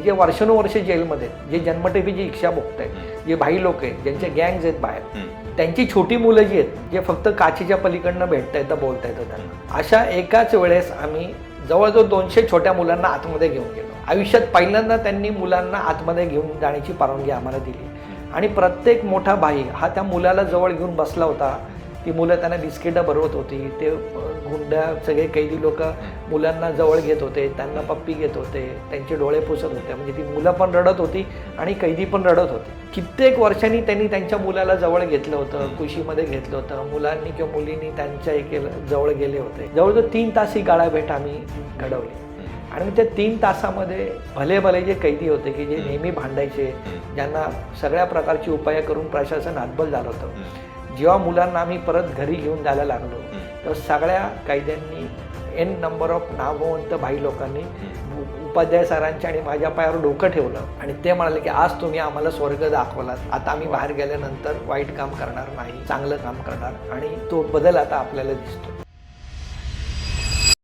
जे वर्षानुवर्ष जेलमध्ये जे जन्मठेपीची शिक्षा भोगत आहेत जे भाई लोक आहेत ज्यांचे गँग्स आहेत बाहेर. त्यांची छोटी मुलं जी आहेत जे फक्त काचीच्या पलीकडनं भेटता येतं बोलता येतं त्यांना. अशा एकाच वेळेस आम्ही जवळजवळ दोनशे छोट्या मुलांना आतमध्ये घेऊन गेलो. आयुष्यात पहिल्यांदा त्यांनी मुलांना आतमध्ये घेऊन जाण्याची परवानगी आम्हाला दिली. आणि प्रत्येक मोठा भाई हा त्या मुलाला जवळ घेऊन बसला होता ती मुलं त्यांना बिस्किटं भरवत होती. ते अ, गुंडा सगळे कैदी लोक मुलांना जवळ घेत होते त्यांना पप्पी घेत होते त्यांचे डोळे पुसत होते. म्हणजे ती मुलं पण रडत होती आणि कैदी पण रडत होते. कित्येक वर्षांनी त्यांनी त्यांच्या मुलाला जवळ घेतलं होतं कुशीमध्ये घेतलं होतं. मुलांनी किंवा मुलींनी त्यांच्या हे केलं जवळ गेले होते. जवळजवळ तीन तास ही गाळाभेट आम्ही घडवली. आणि मग त्या तीन तासामध्ये भले भले जे कैदी होते की जे नेहमी भांडायचे ज्यांना सगळ्या प्रकारची उपाय करून प्रशासन हातबल झालं होतं. जेव्हा मुलांना आम्ही परत घरी घेऊन जायला लागलो तर सगळ्या कैद्यांनी एन नंबर ऑफ नामवंत भाई लोकांनी उपाध्याय सरांच्या आणि माझ्या पायावर डोकं ठेवलं आणि ते म्हणाले की आज तुम्ही आम्हाला स्वर्ग दाखवलात. आता आम्ही बाहेर गेल्यानंतर वाईट काम करणार नाही चांगलं काम करणार. आणि तो बदल आता आपल्याला दिसतो